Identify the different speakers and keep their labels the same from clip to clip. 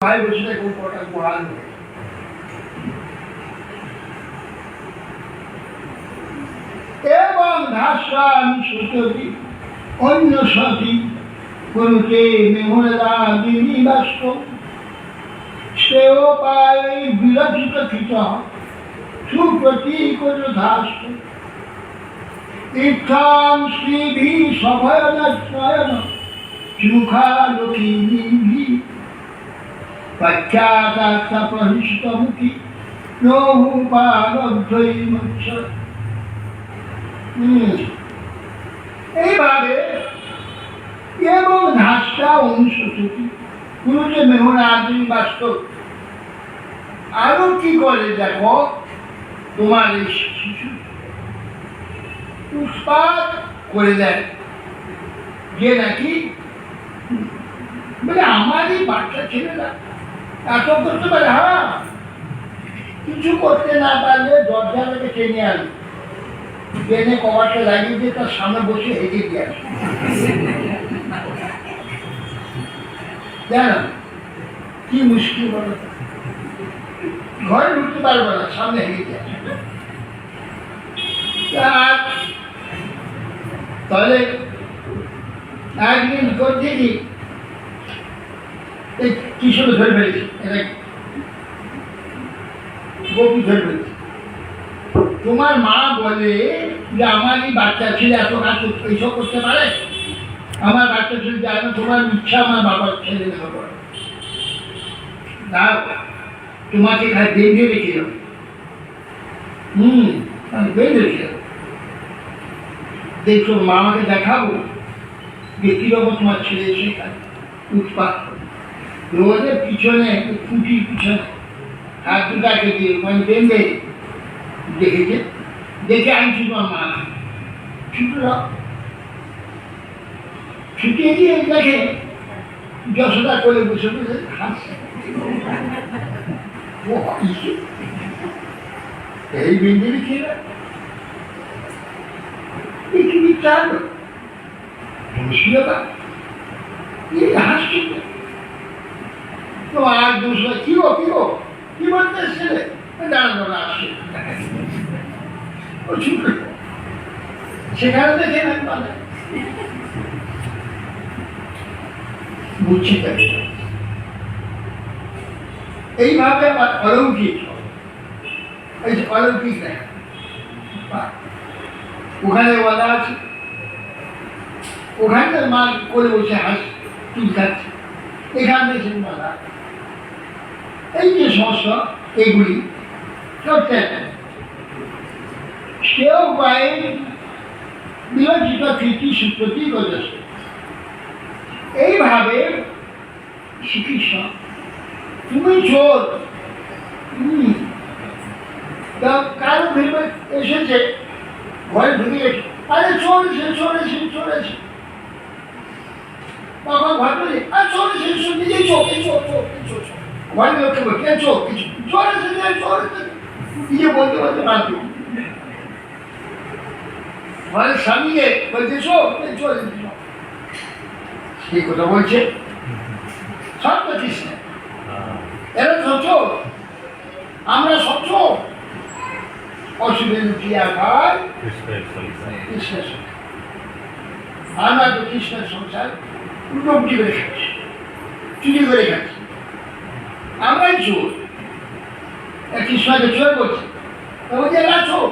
Speaker 1: ভাই বসে থাকে কটা মহান এবং ধাসা আমি সতী অন্য সতী করুতে মেহরা দিনী বাস্ত সেও পায় বিরচিত কৃত সুপ্রতীক ধাস্ত তীর্থাং শ্রীভি সভয়ন স্বয়ন মুখালোকিনী পশ্চাদাত্মা এইভাবে এবং আদিম বাস্তব। আরও কি করে দেখো? তোমার এই শিশু। পুষ্পাত করে দেয়। যে নাকি, বলে, আমারই বাচ্চা ছেলেরা এত করতে পারে হ্যাঁ কিছু করতে না পারলে দরজা থেকে টেনে আনি। টেনে কবাটে লাগিয়ে দিয়ে তার সামনে বসে হেঁটে দিয়ে আসে। জানো, কি মুশকিল বলো ঘরে ঢুকতে পারব না, সামনে হেঁটে দিয়ে তাহলে একদিন করছে কি এই কিশোর ধরে ফেলেছি এটা ধরে ফেলেছি। তোমার মা বলে যে আমারই বাচ্চা ছেলে এত কাজ এইসব করতে পারে? আমার বাচ্চা ছেলে যায় না তোমার ইচ্ছা, আমার বাবার ছেলে মেয়ে করে না তোমাকে খালি বেঁধে রেখে যাবে হুম আমি বেঁধে রেখে যাব দেখছ, মা আমাকে দেখাবো কীরকম তোমার ছেলে এসে খায় উৎপাত করে। রোদের পিছনে খুঁটির পিছনে, হাত দুটাকে দিয়ে মানে বেঁধে দেখেছে। দেখে আনছি তোমার মা ছুটল। ছুটিয়ে দিয়ে দেখে যশোদা করে বসে বসে হাসছে। ও এই বিন্দুরি ছিল পৃথিবী চাল মুশকিলতা এই হাসছে। তো আর দুশো কি গো কি গো? কি বলতে না আসছে। ও চুপ সেখানে দেখে না পালে বুঝছি এইভাবে আবার অলৌকিক। এই যে অলৌকিক ওখানে বলা আছে। ওখানকার মা করে বসে হাস চুল খাচ্ছে এখান থেকে বলা এই যে সমস্যা এগুলি করতে সেও পায় বিরোচিত কৃতি সুপ্রতি গজস্ব। এইভাবে চিকিৎসা তুমি চোর কারও ভেবে এসেছে, ঘরে ঢুকে গেছে, আরে চলেছে চলেছে চলেছে বাবা ঘর আর চলেছে চল নিজে চোখ চোখ চোখ চোখ চোখ ঘরে লোককে বলছে "এ চোখ? কিছু চলেছে যে বলতে ঘরের স্বামীকে বলছে চলেছে চোখ সেই কথা বলছে? সব তো কৃষ্ণ। এরা চোখ আমরা সব চোখ অসুবিধা লুকিয়ে
Speaker 2: সংসার।
Speaker 1: কৃষ্ণের সংসার। আমরা তো কৃষ্ণের সংসার উল্টি করে খাচ্ছি। চুরি করে খাচ্ছি। আমরাই চোর। কৃষ্ণকে চোর বলছে। তো এরা চোর।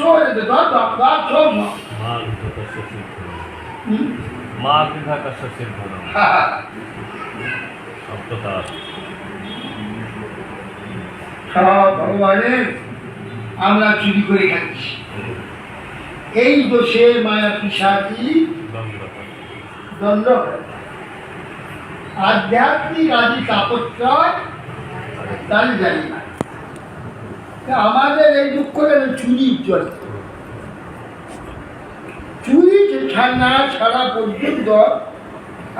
Speaker 1: চোর এ
Speaker 2: মা। ধরম
Speaker 1: সব ভগবানের আমরা চুরি করে খাচ্ছি। এই দোষে মায়া পিসাকি
Speaker 2: দণ্ডতা
Speaker 1: দ্বন্দ্ব। আধ্যাত্মিক আদি তাপত্রয় তাই জানি না। আমাদের এই দুঃখ যেন চুরি চলে চুরি ছাড়া ছাড়া পর্যন্ত